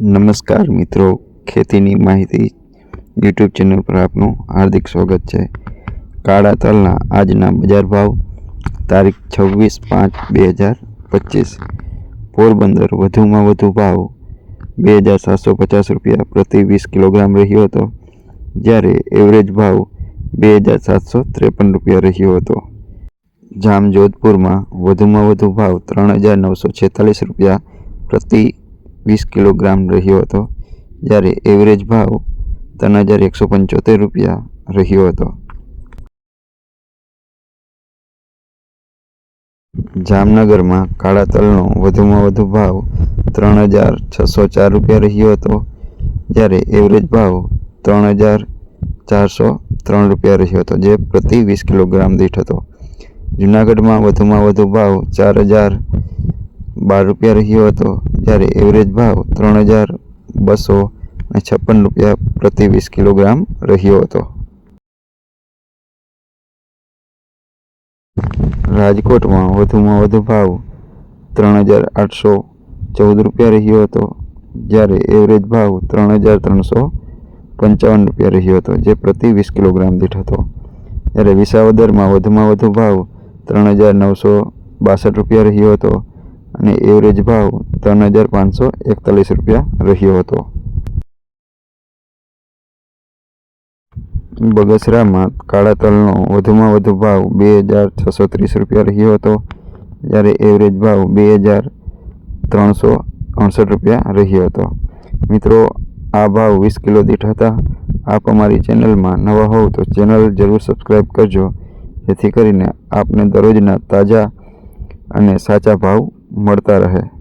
નમસ્કાર મિત્રો, ખેતીની માહિતી યુટ્યુબ ચેનલ પર આપનું હાર્દિક સ્વાગત છે. કાળા તલના આજના બજાર ભાવ, તારીખ છવ્વીસ પાંચ બે હજાર પચીસ. પોરબંદર વધુમાં વધુ ભાવ, બે હજાર સાતસો પચાસ રૂપિયા પ્રતિ વીસ કિલોગ્રામ રહ્યો હતો, જ્યારે એવરેજ ભાવ બે હજાર સાતસો ત્રેપન રૂપિયા રહ્યો હતો. જામજોધપુરમાં વધુમાં વધુ ભાવ ત્રણ હજાર નવસો છેતાલીસ રૂપિયા પ્રતિ વીસ કિલોગ્રામ રહ્યો હતો, જ્યારે એવરેજ ભાવ ત્રણ હજાર એકસો પંચોતેર રૂપિયા રહ્યો હતો. જામનગરમાં કાળા તલનો વધુમાં વધુ ભાવ ત્રણ હજાર છસો ચાર રૂપિયા રહ્યો હતો, જ્યારે એવરેજ ભાવ ત્રણ હજાર ચારસો ત્રણ રૂપિયા રહ્યો હતો, જે પ્રતિ વીસ કિલોગ્રામ દીઠ હતો. જુનાગઢમાં વધુમાં વધુ ભાવ ચાર હજાર બાર રૂપિયા રહ્યો હતો જ્યારે એવરેજ ભાવ ત્રણ હજાર બસો અને છપ્પન રૂપિયા પ્રતિ વીસ કિલોગ્રામ રહ્યો હતો. રાજકોટમાં વધુમાં વધુ ભાવ ત્રણ હજાર આઠસો ચૌદ રૂપિયા રહ્યો હતો. જ્યારે એવરેજ ભાવ ત્રણ હજાર ત્રણસો પંચાવન રૂપિયા રહ્યો હતો, જે પ્રતિ વીસ કિલોગ્રામ દીઠ હતો. જ્યારે વિસાવદરમાં વધુમાં વધુ ભાવ ત્રણ હજાર નવસો બાસઠ રૂપિયા રહ્યો હતો. અને એવરેજ ભાવ ત્રણ હજાર પાંચસો એકતાલીસ રૂપિયા રહ્યો હતો. બગસરામાં કાળા તલનો વધુમાં વધુ ભાવ બે હજાર છસો ત્રીસ રૂપિયા રહ્યો હતો, જ્યારે એવરેજ ભાવ બે હજાર ત્રણસો અડસઠ રૂપિયા રહ્યો હતો. મિત્રો, આ ભાવ વીસ કિલો દીઠ હતા. આપ અમારી ચેનલમાં નવા હોવ તો ચેનલ જરૂર સબસ્ક્રાઈબ કરજો, જેથી કરીને આપને દરરોજના તાજા અને સાચા ભાવ મળતા રહે.